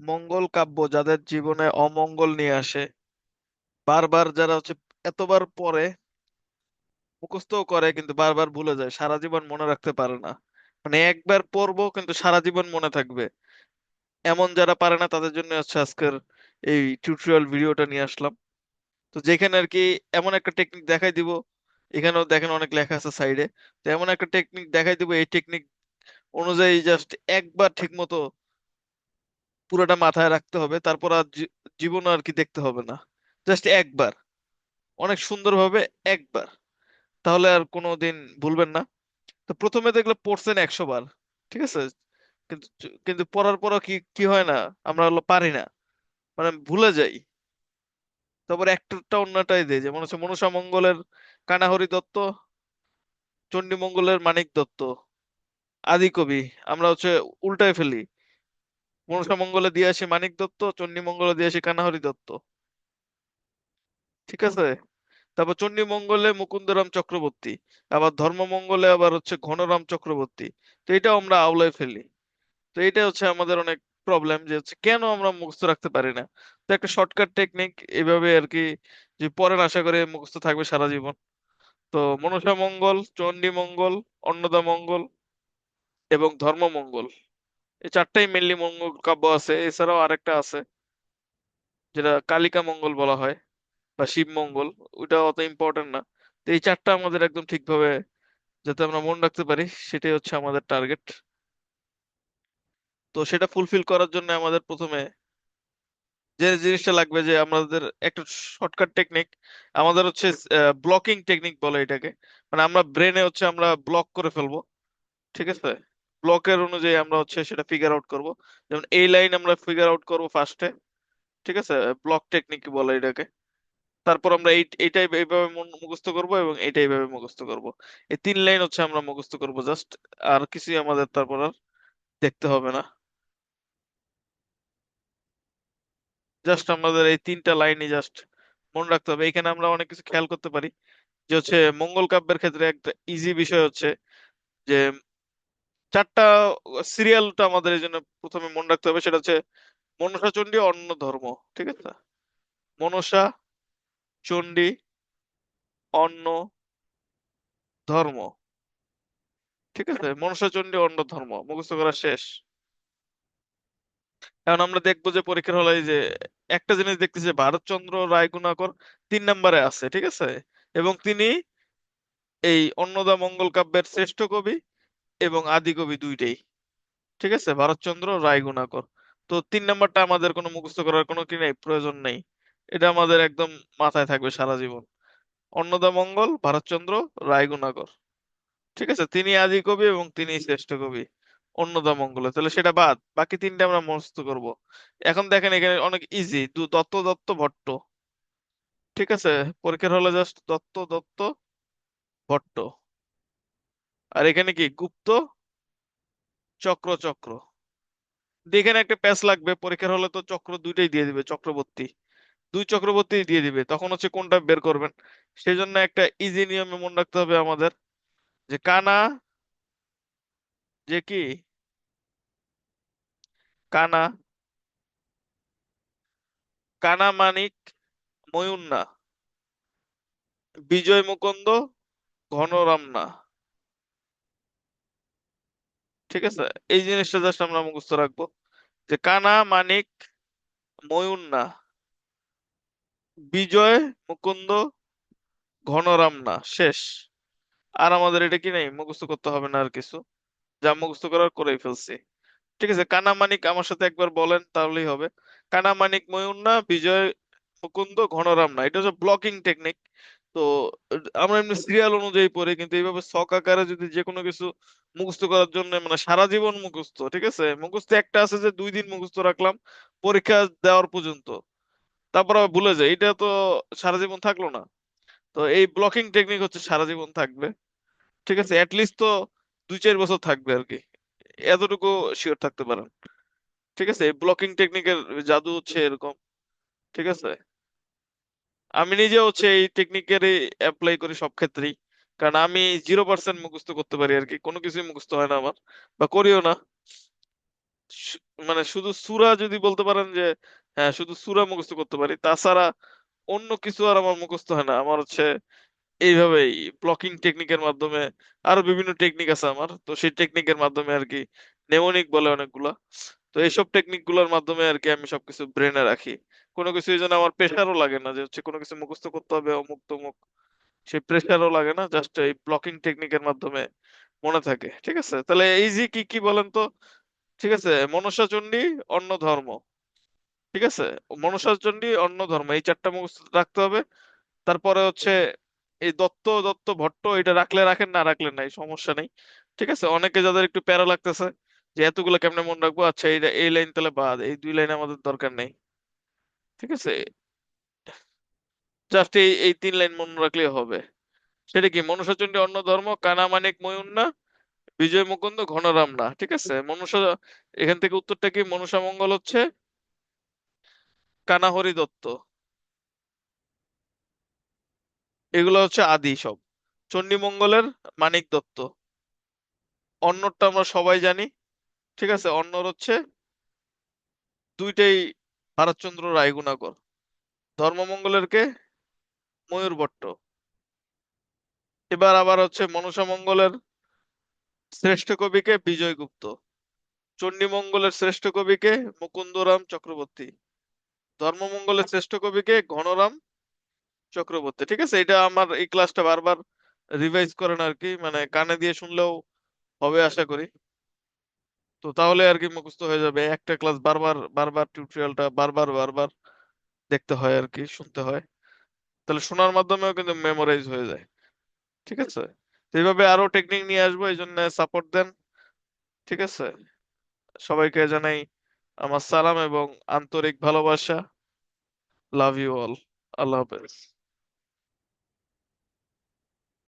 মঙ্গল কাব্য যাদের জীবনে অমঙ্গল নিয়ে আসে, বারবার যারা হচ্ছে এতবার পড়ে মুখস্থও করে কিন্তু বারবার ভুলে যায়, সারা জীবন মনে রাখতে পারে না। মানে একবার পড়ব কিন্তু সারা জীবন মনে থাকবে। এমন যারা পারে না তাদের জন্য হচ্ছে আজকের এই টিউটোরিয়াল ভিডিওটা নিয়ে আসলাম। তো যেখানে আর কি এমন একটা টেকনিক দেখাই দিব, এখানেও দেখেন অনেক লেখা আছে সাইডে তো এমন একটা টেকনিক দেখাই দিব, এই টেকনিক অনুযায়ী জাস্ট একবার ঠিক মতো পুরোটা মাথায় রাখতে হবে, তারপর আর জীবন আর কি দেখতে হবে না। জাস্ট একবার। অনেক সুন্দরভাবে একবার। তাহলে আর কোনোদিন ভুলবেন না। তো প্রথমে দেখলে পড়ছেন একশো বার, ঠিক আছে? কিন্তু কিন্তু পড়ার পরও কি কি হয় না? আমরা হলো পারি না। মানে ভুলে যাই। তারপর একটাটা অন্যটাই দেয় যে মনে হচ্ছে মনসা মঙ্গলের কানাহরি দত্ত, চণ্ডী মঙ্গলের মানিক দত্ত, আদি কবি। আমরা হচ্ছে উল্টায় ফেলি। মনসা মঙ্গলে দিয়ে আসি মানিক দত্ত চণ্ডী মঙ্গলে দিয়ে আসি কানাহরি দত্ত। ঠিক আছে? তারপর চণ্ডী মঙ্গলে মুকুন্দরাম চক্রবর্তী, আবার ধর্মমঙ্গলে আবার হচ্ছে ঘনরাম চক্রবর্তী। তো এটাও আমরা আওলায় ফেলি। তো এটা হচ্ছে আমাদের অনেক প্রবলেম যে হচ্ছে কেন আমরা মুখস্থ রাখতে পারি না? তো একটা শর্টকাট টেকনিক এইভাবে আর কি যে পড়েন আশা করে মুখস্থ থাকবে সারা জীবন। তো মনসা মঙ্গল চণ্ডী মঙ্গল অন্নদা মঙ্গল এবং ধর্মমঙ্গল। এই চারটাই মেনলি মঙ্গল কাব্য আছে, এছাড়াও আরেকটা আছে, যেটা কালিকা মঙ্গল বলা হয়, বা শিব মঙ্গল ওটা অত ইম্পর্টেন্ট না। তো এই চারটা আমাদের একদম ঠিকভাবে, যাতে আমরা মনে রাখতে পারি, সেটাই হচ্ছে আমাদের টার্গেট তো সেটা ফুলফিল করার জন্য আমাদের প্রথমে যে জিনিসটা লাগবে যে আমাদের একটা শর্টকাট টেকনিক আমাদের হচ্ছে ব্লকিং টেকনিক বলে এটাকে। মানে আমরা ব্রেনে হচ্ছে আমরা ব্লক করে ফেলব, ঠিক আছে? ব্লকের অনুযায়ী আমরা হচ্ছে সেটা ফিগার আউট করব। যেমন এই লাইন আমরা ফিগার আউট করব ফার্স্টে ঠিক আছে? ব্লক টেকনিক বলে এটাকে। তারপর আমরা এই এইটাই এইভাবে মুখস্থ করব এবং এইটাই এইভাবে মুখস্থ করব। এই তিন লাইন হচ্ছে আমরা মুখস্থ করব জাস্ট আর কিছুই আমাদের তারপর আর দেখতে হবে না। জাস্ট আমাদের এই তিনটা লাইনই জাস্ট মনে রাখতে হবে। এখানে আমরা অনেক কিছু খেয়াল করতে পারি যে হচ্ছে মঙ্গল কাব্যের ক্ষেত্রে একটা ইজি বিষয় হচ্ছে যে চারটা সিরিয়ালটা আমাদের এই জন্য প্রথমে মনে রাখতে হবে, সেটা হচ্ছে মনসা চণ্ডী, অন্য ধর্ম, ঠিক আছে? মনসা চণ্ডী, অন্য ধর্ম, ঠিক আছে? মনসা চণ্ডী, অন্য ধর্ম, মুখস্থ করা শেষ। এখন আমরা দেখব যে পরীক্ষার হলে যে একটা জিনিস দেখতেছি ভারতচন্দ্র রায়গুণাকর তিন নম্বরে আছে, ঠিক আছে? এবং তিনি এই অন্নদা মঙ্গল কাব্যের শ্রেষ্ঠ কবি এবং আদি কবি দুইটাই। ঠিক আছে? ভারতচন্দ্র, রায়গুণাকর। তো তিন নাম্বারটা আমাদের কোনো মুখস্থ করার কোনো কি নেই? প্রয়োজন নেই। এটা আমাদের একদম মাথায় থাকবে সারা জীবন। অন্নদা মঙ্গল, ভারতচন্দ্র, রায়গুণাকর। ঠিক আছে? তিনি আদি কবি এবং তিনি শ্রেষ্ঠ কবি অন্নদা মঙ্গলে তাহলে সেটা বাদ। বাকি তিনটা আমরা মুখস্থ করব। এখন দেখেন এখানে অনেক ইজি দত্ত দত্ত ভট্ট। ঠিক আছে? পরীক্ষার হলে জাস্ট দত্ত দত্ত ভট্ট। আর এখানে কি? গুপ্ত চক্র চক্র। এখানে একটা প্যাচ লাগবে, পরীক্ষার হলে তো চক্র দুইটাই দিয়ে দিবে, চক্রবর্তী। দুই চক্রবর্তী দিয়ে দিবে, তখন হচ্ছে কোনটা বের করবেন? সেই জন্য একটা ইজি নিয়মে মনে রাখতে হবে আমাদের যে কানা, যে কি? কানা। কানা মানিক ময়ূর না। বিজয় মুকুন্দ ঘনরাম না। ঠিক আছে? এই জিনিসটা জাস্ট আমরা মুখস্থ রাখব। যে কানা, মানিক ময়ূর না বিজয়, মুকুন্দ ঘনরাম না শেষ। আর আমাদের এটা কি নেই? মুখস্থ করতে হবে না আর কিছু। যা মুখস্থ করার করেই ফেলছি। ঠিক আছে কানামানিক আমার সাথে একবার বলেন, তাহলেই হবে। কানামানিক ময়ূর না বিজয়, মুকুন্দ ঘনরাম না এটা হচ্ছে ব্লকিং টেকনিক তো, আমরা এমনি সিরিয়াল অনুযায়ী পড়ি, কিন্তু এইভাবে ছক আকারে যদি যে কোনো কিছু মুখস্থ করার জন্য মানে সারা জীবন মুখস্থ, ঠিক আছে? মুখস্থ একটা আছে যে দুই দিন মুখস্থ রাখলাম, পরীক্ষা দেওয়ার পর্যন্ত। তারপর আবার ভুলে যাই, এটা তো সারা জীবন থাকল না। তো এই ব্লকিং টেকনিক হচ্ছে সারা জীবন থাকবে, ঠিক আছে? লিস্ট তো দুই চার বছর থাকবে আর কি। এতটুকু শিওর থাকতে পারেন, ঠিক আছে? ব্লকিং টেকনিকের জাদু হচ্ছে এরকম, ঠিক আছে? আমি নিজে হচ্ছে এই টেকনিকেরই অ্যাপ্লাই করি সব ক্ষেত্রেই। কারণ আমি জিরো পার্সেন্ট মুখস্থ করতে পারি আর কি, কোনো কিছুই মুখস্থ হয় না আমার, বা করিও না। মানে শুধু সূরা যদি বলতে পারেন যে হ্যাঁ শুধু সূরা মুখস্থ করতে পারি, তাছাড়া অন্য কিছু আর আমার মুখস্থ হয় না। আমার হচ্ছে এইভাবেই ব্লকিং টেকনিকের মাধ্যমে, আরও বিভিন্ন টেকনিক আছে আমার, তো সেই টেকনিকের মাধ্যমে আর কি নেমোনিক বলে অনেকগুলা। তো এইসব টেকনিকগুলোর মাধ্যমে আর কি আমি সবকিছু ব্রেনে রাখি। কোনো কিছু এই জন্য আমার প্রেশারও লাগে না, যে হচ্ছে কোনো কিছু মুখস্থ করতে হবে, অমুক তমুক, সেই প্রেশারও লাগে না জাস্ট এই ব্লকিং টেকনিকের মাধ্যমে মনে থাকে, ঠিক আছে? তাহলে ইজি কি কি বলেন তো? ঠিক আছে, মনসা চণ্ডী, অন্য ধর্ম, ঠিক আছে? মনসা চণ্ডী, অন্য ধর্ম, এই চারটা মুখস্থ রাখতে হবে। তারপরে হচ্ছে এই দত্ত দত্ত, ভট্ট, এটা রাখলে রাখেন, না রাখলে নাই, সমস্যা নেই, ঠিক আছে? অনেকে যাদের একটু প্যারা লাগতেছে, যে এতগুলো কেমনে মনে রাখব? আচ্ছা এই এই লাইন তাহলে বাদ, এই দুই লাইন আমাদের দরকার নেই। ঠিক আছে? জাস্ট এই এই তিন লাইন মনে রাখলেই হবে। সেটা কি মনসাচণ্ডী অন্য ধর্ম কানা মানিক ময়ূর বিজয় মুকুন্দ, ঘনরাম না, ঠিক আছে? মনসা এখান থেকে উত্তরটা কি মনসা মঙ্গল হচ্ছে? কানাহরি দত্ত। এগুলো হচ্ছে আদি সব। চণ্ডী মঙ্গলের মানিক দত্ত। অন্যটা আমরা সবাই জানি, ঠিক আছে? অন্যর হচ্ছে দুইটাই ভারতচন্দ্র রায়গুণাকর ধর্মমঙ্গলের কে ময়ূর ভট্ট। এবার আবার হচ্ছে মনসা মঙ্গলের শ্রেষ্ঠ কবিকে বিজয় গুপ্ত চণ্ডীমঙ্গলের শ্রেষ্ঠ কবিকে মুকুন্দরাম চক্রবর্তী, ধর্মমঙ্গলের শ্রেষ্ঠ কবিকে ঘনরাম চক্রবর্তী। ঠিক আছে? এটা আমার এই ক্লাসটা বারবার রিভাইজ করেন আর কি মানে কানে দিয়ে শুনলেও হবে আশা করি। তো তাহলে আর কি মুখস্থ হয়ে যাবে। একটা ক্লাস বারবার বারবার টিউটোরিয়ালটা বারবার বারবার দেখতে হয় আর কি, শুনতে হয়। তাহলে শোনার মাধ্যমেও কিন্তু মেমোরাইজ হয়ে যায়। ঠিক আছে? এইভাবে আরও টেকনিক নিয়ে আসব, এই জন্য সাপোর্ট দেন। ঠিক আছে? সবাইকে জানাই আমার সালাম এবং আন্তরিক ভালোবাসা। লাভ ইউ অল আল্লাহ হাফেজ।